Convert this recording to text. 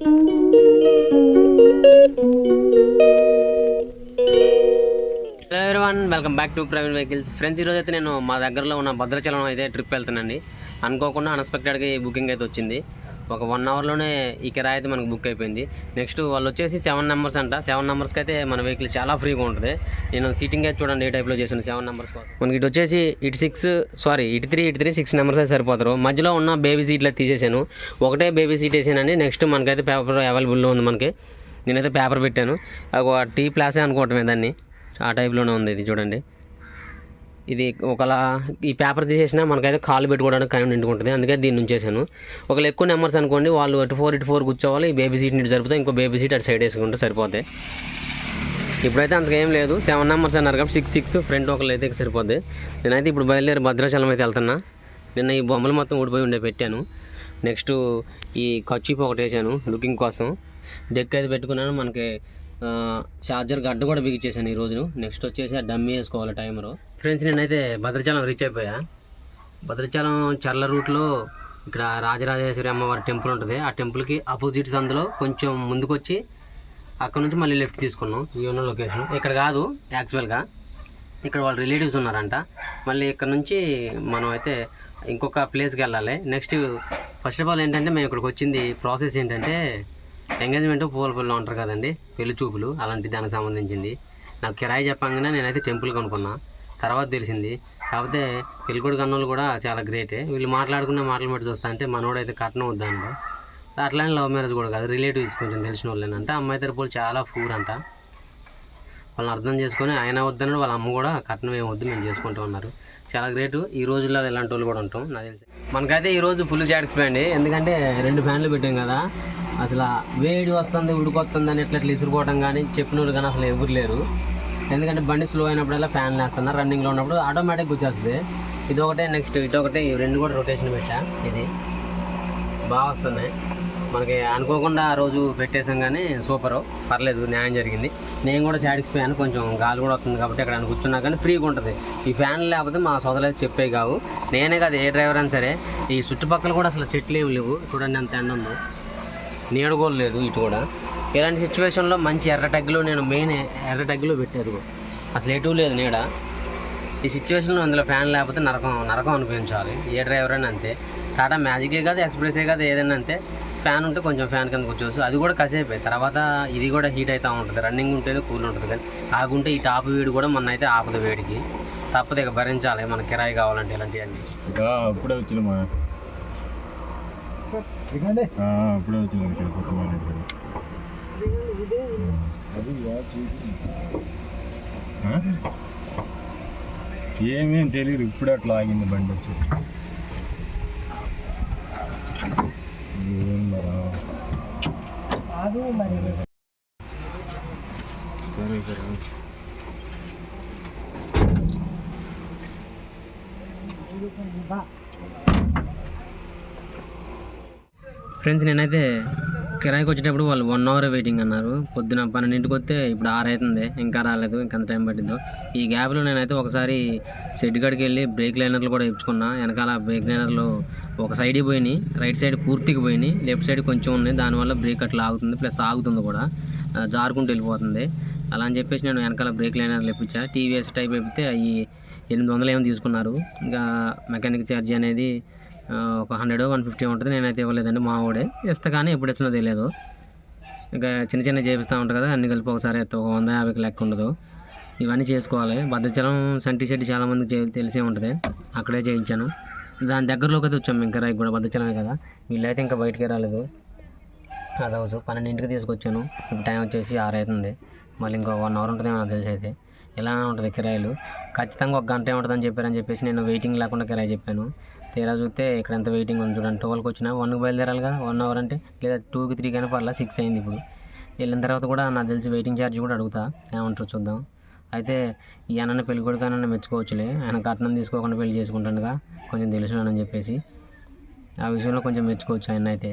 Hello everyone welcome back to private vehicles friends ఈరోజు అయితే నేను మా దగ్గరలో ఉన్న భద్రాచలం అయితే ట్రిప్ వెళ్తానండి. అనుకోకుండా అన్ఎక్స్పెక్టెడ్గా ఈ బుకింగ్ అయితే వచ్చింది. ఒక వన్ అవర్లోనే ఈ కిరాయి అయితే మనకు బుక్ అయిపోయింది. నెక్స్ట్ వాళ్ళు వచ్చేసి సెవెన్ నెంబర్స్ అంట. సెవెన్ నెంబర్స్కి అయితే మన వెహికల్ చాలా ఫ్రీగా ఉంటుంది. నేను సీటింగ్ అయితే చూడండి ఏ టైప్లో చేశాను సెవెన్ నెంబర్స్ కోసం. మనకి ఇటు వచ్చేసి ఇటు సిక్స్ సారీ ఇటు త్రీ ఇటు త్రీ సిక్స్ నెంబర్స్ అయితే సరిపోతారు. మధ్యలో ఉన్న బేబీ సీట్లు తీసేసాను. ఒకటే బేబీ సీట్ వేసానండి. నెక్స్ట్ మనకైతే పేపర్ అవైలబుల్లో ఉంది మనకి. నేనైతే పేపర్ పెట్టాను. ఒక టీ ప్లాసే అనుకోవటమే దాన్ని. ఆ టైప్లోనే ఉంది ఇది చూడండి. ఇది ఒకలా ఈ పేపర్ తీసేసినా మనకైతే కాలు పెట్టుకోవడానికి కరెంట్ నిండుకుంటుంది. అందుకే దీన్ని ఉంచేసాను ఒకవేళ ఎక్కువ నెంబర్స్ అనుకోండి వాళ్ళు అటు ఫోర్ ఇటు ఫోర్ కూర్చోవాలి ఈ బేబీ సీట్ ఇటు సరిపోతే ఇంకో బేబీ సీట్ అటు సైడ్ వేసుకుంటే సరిపోతాయి. ఇప్పుడైతే అంతకేం లేదు. సెవెన్ నెంబర్స్ అన్నారు కాబట్టి సిక్స్ సిక్స్ ఫ్రంట్ ఒకళ్ళు అయితే సరిపోద్ది. నేనైతే ఇప్పుడు బయలుదేరి భద్రాచలం అయితే వెళ్తున్నా. నిన్న ఈ బొమ్మలు మొత్తం ఊడిపోయి ఉండే పెట్టాను. నెక్స్ట్ ఈ కచ్చిప్ ఒకటి వేసాను లుకింగ్ కోసం. డెక్ అయితే పెట్టుకున్నాను. మనకి ఛార్జర్ గడ్డ కూడా బిగించేసాను ఈ రోజు నెక్స్ట్ వచ్చేసి ఆ డమ్మీ వేసుకోవాలి టైమరు. ఫ్రెండ్స్ నేనైతే భద్రాచలం రీచ్ అయిపోయా. భద్రాచలం చర్ల రూట్లో ఇక్కడ రాజరాజేశ్వరి అమ్మవారి టెంపుల్ ఉంటుంది. ఆ టెంపుల్కి అపోజిట్స్ అందులో కొంచెం ముందుకు వచ్చి అక్కడ నుంచి మళ్ళీ లెఫ్ట్ తీసుకున్నాం. ఈ ఉన్న లొకేషన్. ఇక్కడ కాదు యాక్చువల్గా. ఇక్కడ వాళ్ళ రిలేటివ్స్ ఉన్నారంట. మళ్ళీ ఇక్కడ నుంచి మనం అయితే ఇంకొక ప్లేస్కి వెళ్ళాలి. నెక్స్ట్ ఫస్ట్ ఆఫ్ ఆల్ ఏంటంటే మేము ఇక్కడికి వచ్చింది ప్రాసెస్ ఏంటంటే ఎంగేజ్మెంట్ పూల పిల్లలు ఉంటారు కదండి. పెళ్ళి చూపులు అలాంటి దానికి సంబంధించింది. నాకు కిరాయి చెప్పంగానే నేనైతే టెంపుల్ కనుక్కున్నా. తర్వాత తెలిసింది. కాకపోతే పెళ్ళికొడు కన్నోళ్ళు కూడా చాలా గ్రేటే వీళ్ళు మాట్లాడుకునే మాటలు పెట్టి చూస్తా అంటే మనోడైతే కట్నం వద్దంట. అట్లానే లవ్ మ్యారేజ్ కూడా కాదు. రిలేటివ్స్ కొంచెం తెలిసిన వాళ్ళేనంట అమ్మాయి తరపులు చాలా ఫూర్ అంట. వాళ్ళని అర్థం చేసుకొని ఆయన వద్దన్నాడు వాళ్ళ అమ్మ కూడా కట్నం ఏం వద్దు మేము చేసుకుంటూ ఉన్నారు చాలా గ్రేట్ ఈ రోజుల్లో ఇలాంటి వాళ్ళు కూడా ఉంటాం నాకు తెలిసి. మనకైతే ఈ రోజు ఫుల్ సాటిస్ఫైండ్ ఎందుకంటే రెండు ఫ్యాన్లు పెట్టాం కదా. అసలు వేడి వస్తుంది ఉడికొస్తుంది అని ఎట్లా ఇట్లా ఇసురుకోవడం కానీ చెప్పిన వాళ్ళు కానీ అసలు ఎవరు లేరు. ఎందుకంటే బండి స్లో అయినప్పుడల్లా ఫ్యాన్ లేస్తున్నారు రన్నింగ్లో ఉన్నప్పుడు ఆటోమేటిక్ వచ్చేస్తుంది ఇది ఒకటే నెక్స్ట్ ఇటు ఒకటే ఈ రెండు కూడా రొటేషన్ పెట్టా ఇది. బాగా వస్తున్నాయి మనకి అనుకోకుండా ఆ రోజు పెట్టేసాం కానీ సూపర్ పర్లేదు న్యాయం జరిగింది. నేను కూడా సాటిస్ఫై కొంచెం గాలి కూడా వస్తుంది కాబట్టి అక్కడ కూర్చున్నా కానీ ఫ్రీగా ఉంటుంది. ఈ ఫ్యాన్ లేకపోతే మా సోదరులు చెప్పే కావు. నేనే కాదు ఏ డ్రైవర్ అయినా సరే ఈ చుట్టుపక్కల కూడా అసలు చెట్లు ఏమి లేవు. చూడండి అంత ఎండ ఉందో. నీడగోలు లేదు ఇటు కూడా. ఇలాంటి సిచ్యువేషన్లో మంచి ఎర్ర టగ్గులో నేను మెయిన్ ఎర్ర టగ్గులో పెట్టారు అసలు ఎటు లేదు నీడ. ఈ సిచ్యువేషన్లో అందులో ఫ్యాన్ లేకపోతే నరకం నరకం అనిపించాలి. ఏ డ్రైవర్ అయినా అంతే. టాటా మ్యాజికే కాదు ఎక్స్ప్రెసే కాదు ఏదైనా అంతే. ఫ్యాన్ ఉంటే కొంచెం ఫ్యాన్ కింద కూర్చోవచ్చు అది కూడా కసేపే. తర్వాత ఇది కూడా హీట్ అవుతూ ఉంటుంది. రన్నింగ్ ఉంటేనే కూల్ ఉంటుంది కానీ ఆగుంటే ఈ టాప్ వేడి కూడా మన అయితే ఆపదు వేడికి. తప్పదు ఇక భరించాలి. మన కిరాయి కావాలంటే ఇలాంటివన్నీ. ఇప్పుడే అప్పుడే అప్పుడే వచ్చిన ఇక్కడ కొత్త ఆ? ఏమేం తెలియదు ఇప్పుడు అట్లా ఆగింది బండి వచ్చి. సరే సరే. ఫ్రెండ్స్ నేనైతే కిరాయికి వచ్చేటప్పుడు వాళ్ళు వన్ అవర్ వెయిటింగ్ అన్నారు. పొద్దున పన్నెండింటికి వస్తే ఇప్పుడు ఆరు అవుతుంది. ఇంకా రాలేదు ఇంకెంత టైం పట్టిందో ఈ గ్యాప్లో నేనైతే ఒకసారి షెడ్ కాడికి వెళ్ళి బ్రేక్ లైనర్లు కూడా ఇచ్చుకున్నా వెనకాల బ్రేక్ లైనర్లు ఒక సైడ్కి పోయినాయి రైట్ సైడ్ పూర్తికి పోయినాయి లెఫ్ట్ సైడ్ కొంచెం ఉన్నాయి. దానివల్ల బ్రేక్ అట్లా ఆగుతుంది ప్లస్ ఆగుతుంది కూడా. జారుకుంటూ వెళ్ళిపోతుంది. అలా అని చెప్పేసి నేను వెనకాల బ్రేక్ లైనర్లు ఇప్పించా. టీవీఎస్ టైప్ లేపితే అవి ఎనిమిది వందలు ఏమో తీసుకున్నారు. ఇంకా మెకానిక్ ఛార్జ్ అనేది ఒక హండ్రెడ్ వన్ ఫిఫ్టీ ఉంటుంది. నేనైతే ఇవ్వలేదండి మా వాడే ఇస్తా కానీ ఎప్పుడు ఇచ్చినా తెలియదు. ఇంకా చిన్న చిన్న చేపిస్తూ ఉంటారు కదా అన్ని కలిపి ఒకసారి ఎత్త ఒక వంద యాభైకి లెక్క ఉండదు. ఇవన్నీ చేసుకోవాలి. భద్రాచలం సంటి షెడ్ చాలామందికి చే- తెలిసే ఉంటుంది. అక్కడే చేయించాను. దాని దగ్గరలోకి అయితే వచ్చాము ఇంకా రైట్ కూడా భద్రాచలమే కదా. వీళ్ళైతే ఇంకా బయటికి రాలేదు. అది హౌస్. పన్నెండింటికి తీసుకొచ్చాను. ఇప్పుడు టైం వచ్చేసి ఆరు అవుతుంది. మళ్ళీ ఇంకో వన్ అవర్ ఉంటుంది నాకు తెలిసి అయితే. ఎలా ఉంటుంది కిరాయిలు. ఖచ్చితంగా ఒక గంట ఉంటుందని చెప్పారని చెప్పేసి నేను వెయిటింగ్ లేకుండా కిరాయి చెప్పాను. తీరా చూస్తే ఇక్కడ ఎంత వెయిటింగ్ ఉంది చూడండి. ట్వెల్వ్కి వచ్చిన వన్కి బయలుదేరాలి కదా వన్ అవర్ అంటే? లేదా టూకి త్రీ కానీ పర్లా? సిక్స్ అయింది ఇప్పుడు. వెళ్ళిన తర్వాత కూడా నాకు తెలిసి వెయిటింగ్ ఛార్జ్ కూడా అడుగుతా. ఏమంటారు చూద్దాం. అయితే ఈ అన్నని పెళ్ళి కొడుకు అన్న మెచ్చుకోవచ్చులే. ఆయన కట్నం తీసుకోకుండా పెళ్ళి చేసుకుంటానుగా కొంచెం తెలుసునని చెప్పేసి ఆ విషయంలో కొంచెం మెచ్చుకోవచ్చు ఆయన అయితే